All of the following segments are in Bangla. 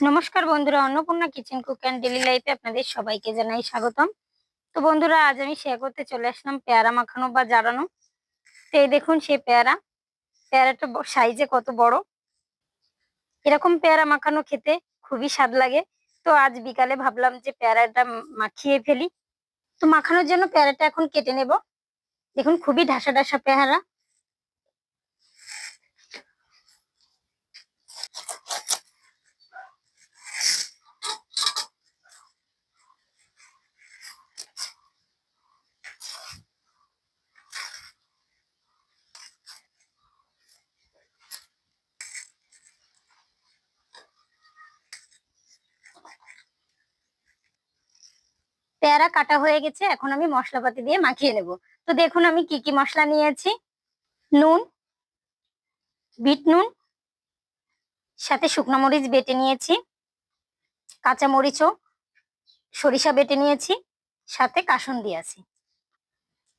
নমস্কার বন্ধুরা, Annapurna kitchen cook and daily লাইফে আপনাদের সবাইকে জানাই স্বাগতম। তো বন্ধুরা, আজ আমি শেয়ার করতে চলে আসলাম পেয়ারা মাখানো বা জারানো। এই দেখুন সেই পেয়ারা। পেয়ারাটা সাইজে কত বড়। এরকম পেয়ারা মাখানো খেতে খুবই স্বাদ লাগে। তো আজ বিকালে ভাবলাম যে পেয়ারাটা মাখিয়ে ফেলি। তো মাখানোর জন্য পেয়ারাটা এখন কেটে নেব। দেখুন খুবই ঢাসা ঢাসা পেয়ারা। পেয়ারা কাটা হয়ে গেছে, এখন আমি মশলাপাতি দিয়ে মাখিয়ে নেব। তো দেখুন আমি কি কি মশলা নিয়েছি। নুন, বিট নুন, সাথে শুকনো মরিচ বেটে নিয়েছি, কাঁচা মরিচও সরিষা বেটে নিয়েছি, সাথে কাসন দিয়েছি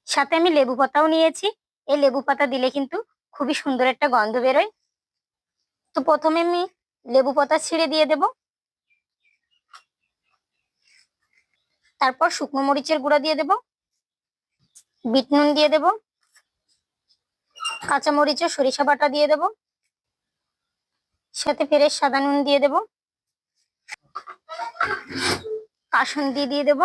সাথে আমি লেবু পাতাও নিয়েছি। এই লেবু পাতা দিলে কিন্তু খুবই সুন্দর একটা গন্ধ বেরোয়। তো প্রথমে আমি লেবু পাতা ছিঁড়ে দিয়ে দেবো। তারপর শুকনো মরিচের গুঁড়া দিয়ে দেব, বিট নুন দিয়ে দেব, কাঁচা মরিচ সরিষা বাটা দিয়ে দেব, সাথে ফেরের সাদা নুন দিয়ে দেব, কাসুন্দি দিয়ে দেব।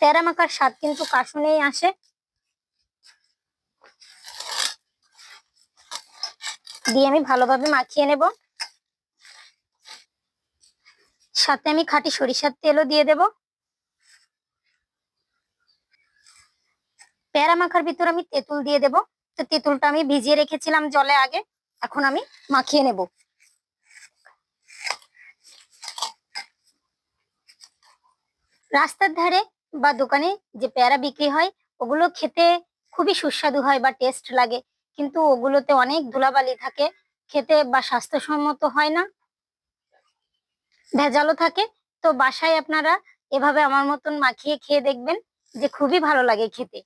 প্যারা মাখার স্বাদ কিন্তু কাসুনেই আসে। দিয়ে আমি ভালোভাবে মাখিয়ে নেব। সাথে আমি খাঁটি সরিষার তেলও দিয়ে দেব। পেয়ারা মাখার ভিতর আমি তেঁতুল দিয়ে দেব। তো তেঁতুলটা আমি ভিজিয়ে রেখেছিলাম জলে আগে, এখন আমি মাখিয়ে নেব। রাস্তার ধারে বা দোকানে যে পেয়ারা বিক্রি হয়, ওগুলো খেতে খুবই সুস্বাদু হয় বা টেস্ট লাগে। কিন্তু ওগুলোতে অনেক ধুলাবালি থাকে, খেতে বা স্বাস্থ্যসম্মত হয় না। ভেজালও থাকে। তো বাসায় আপনারা এভাবে আমার মতন মাখিয়ে খেয়ে দেখবেন যে খুবই ভালো লাগে খেতে।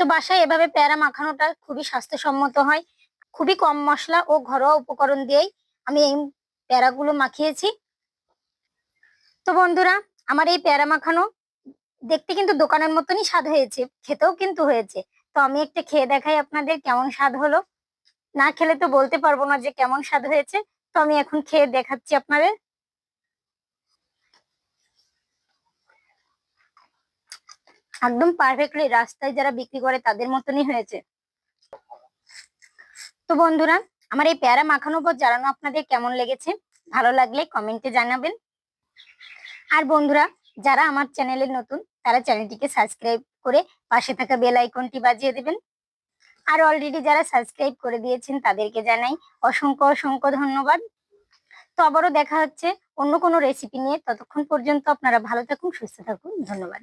তো বাসায় এভাবে পেয়ারা মাখানোটা খুবই স্বাস্থ্যসম্মত হয়। খুবই কম মশলা ও ঘরোয়া উপকরণ দিয়েই আমি এই প্যারাগুলো মাখিয়েছি। তো বন্ধুরা, আমার এই প্যারা মাখানো দেখতে কিন্তু দোকানের মতনই স্বাদ হয়েছে, খেতেও কিন্তু হয়েছে। তো আমি একটা খেয়ে দেখাই আপনাদের কেমন স্বাদ হলো। না খেলে তো বলতে পারব না যে কেমন স্বাদ হয়েছে। তো আমি এখন খেয়ে দেখাচ্ছি আপনাদের। একদম পারফেক্টলি রাস্তায় যারা বিক্রি করে তাদের মতনই হয়েছে। তো বন্ধুরা, আমার এই পেয়ারা মাখানো পর জানানো আপনাদের কেমন লেগেছে? ভালো লাগলে কমেন্টে জানাবেন। আর বন্ধুরা, যারা আমার চ্যানেলে নতুন, তারা চ্যানেলটিকে সাবস্ক্রাইব করে পাশে থাকা বেল আইকনটি বাজিয়ে দেবেন। আর অলরেডি যারা সাবস্ক্রাইব করে দিয়েছেন তাদেরকে জানাই অসংখ্য অসংখ্য ধন্যবাদ। তো আবারও দেখা হচ্ছে অন্য কোনো রেসিপি নিয়ে। ততক্ষণ পর্যন্ত আপনারা ভালো থাকুন, সুস্থ থাকুন। ধন্যবাদ।